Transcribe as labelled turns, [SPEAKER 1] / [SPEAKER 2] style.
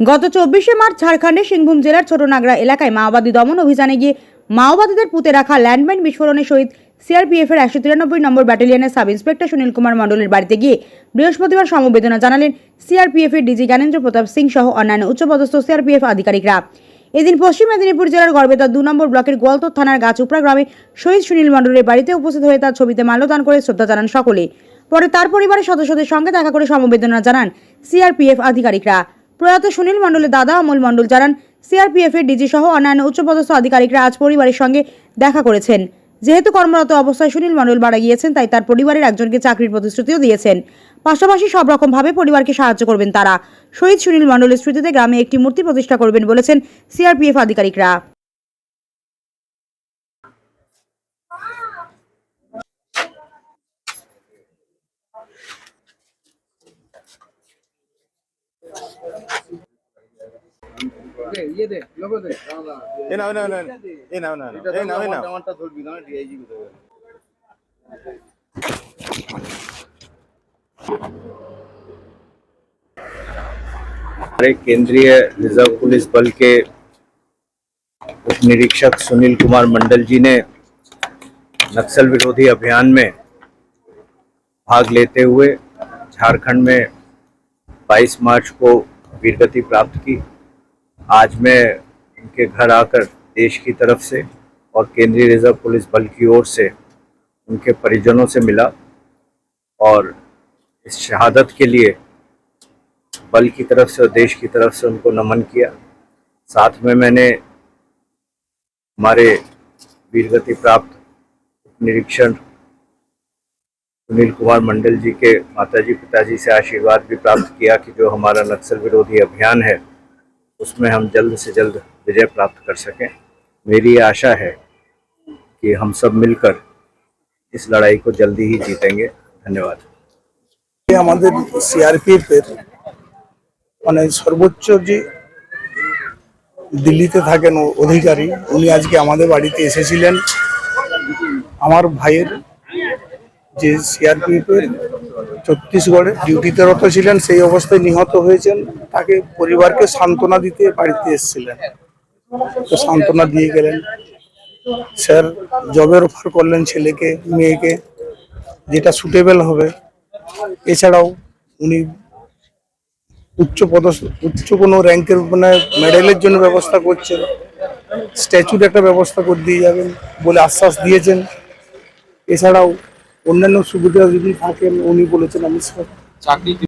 [SPEAKER 1] গত চব্বিশে মার্চ ঝাড়খণ্ডের সিংভূম জেলার ছোটনাগরা এলাকায় মাওবাদী দমন অভিযানে গিয়ে মাওবাদীদের পুঁতে রাখা ল্যান্ডমাইন বিস্ফোরণে শহীদ সিআরপিএফ এর একশো তিরানব্বই নম্বর ব্যাটালিয়নের সাব ইন্সপেক্টর সুনীল কুমার মণ্ডলের বাড়িতে গিয়ে বৃহস্পতিবার সমবেদনা জানালেন সিআরপিএফ এর ডিজি জ্ঞানেন্দ্র প্রতাপ সিং সহ অন্যান্য উচ্চপদস্থ সিআরপিএফ আধিকারিকরা। এদিন পশ্চিম মেদিনীপুর জেলার গড়বেতা দু নম্বর ব্লকের গোয়ালতর থানার গাছুপড়া গ্রামে শহীদ সুনীল মণ্ডলের বাড়িতে উপস্থিত হয়ে তার ছবিতে মাল্যদান করে শ্রদ্ধা জানান সকলে। পরে তার পরিবারের সদস্যদের সঙ্গে দেখা করে সমবেদনা জানান সিআরপিএফ আধিকারিকরা। প্রয়াত সুনীল মণ্ডলের দাদা অমল মণ্ডল জানান, সিআরপিএফ এর ডিজি সহ অন্যান্য উচ্চপদস্থ আধিকারিকরা আজ পরিবারের সঙ্গে দেখা করেছেন। যেহেতু কর্মরত অবস্থায় সুনীল মণ্ডল মারা গিয়েছেন, তাই তার পরিবারের একজনকে চাকরির প্রতিশ্রুতিও দিয়েছেন। পাশাপাশি সব রকম ভাবে পরিবারকে সাহায্য করবেন তারা। শহীদ সুনীল মণ্ডলের স্মৃতিতে গ্রামে একটি মূর্তি প্রতিষ্ঠা করবেন বলেছেন সিআরপিএফ আধিকারিকরা।
[SPEAKER 2] দে, ইয়ে দে, লোগো দে।
[SPEAKER 3] এ নাও, এ নাও, এ নাও, এ নাও, এ নাও,
[SPEAKER 2] এটা
[SPEAKER 3] এ নাও, এ
[SPEAKER 2] ধর,
[SPEAKER 3] নাও।
[SPEAKER 2] আমারটা ধরবি না, DIG কে দেবে।
[SPEAKER 4] हमारे केंद्रीय रिजर्व पुलिस बल के उप निरीक्षक सुनील कुमार मंडल जी ने नक्सल विरोधी अभियान में भाग लेते हुए झारखंड में 22 मार्च को वीरगति प्राप्त की आज मैं इनके घर आकर देश की तरफ़ से और केंद्रीय रिज़र्व पुलिस बल की ओर से उनके परिजनों से मिला और इस शहादत के लिए बल की तरफ़ से और देश की तरफ़ से उनको नमन किया। साथ में मैंने हमारे वीरगति प्राप्त निरीक्षण सुनील कुमार मंडल जी के माताजी पिताजी से आशीर्वाद भी प्राप्त किया कि जो हमारा नक्सल विरोधी अभियान है उसमें हम जल्द से जल्द विजय प्राप्त कर सकें मेरी ये आशा है कि हम सब मिलकर इस लड़ाई को जल्दी ही जीतेंगे धन्यवाद
[SPEAKER 5] আমাদের সিআরপিএফ এর মানে সর্বোচ্চ যে দিল্লিতে থাকেন ও- অধিকারী উনি আজকে আমাদের বাড়িতে এসেছিলেন আমার ভাইয়ের যে সিআরপিএফ এর ছত্তিশগড়ে ডিউটিতে রত ছিলেন, সেই অবস্থায় নিহত হয়েছেন। তাকে পরিবারকে সান্ত্বনা দিতে বাড়িতে এসেছিলেন। তো সান্ত্বনা দিয়ে গেলেন। স্যার জবের অফার করলেন ছেলেকে, মেয়েকে, যেটা সুটেবল হবে। এছাড়াও উনি উচ্চ পদস্থ, উচ্চ কোনো র্যাঙ্কের মানে মেডেলের জন্য ব্যবস্থা করছেন। স্ট্যাচুর একটা ব্যবস্থা করে দিয়ে যাবেন বলে আশ্বাস দিয়েছেন। এছাড়াও অন্যান্য সুবিধা যদি থাকেন উনি বলেছেন আমি সব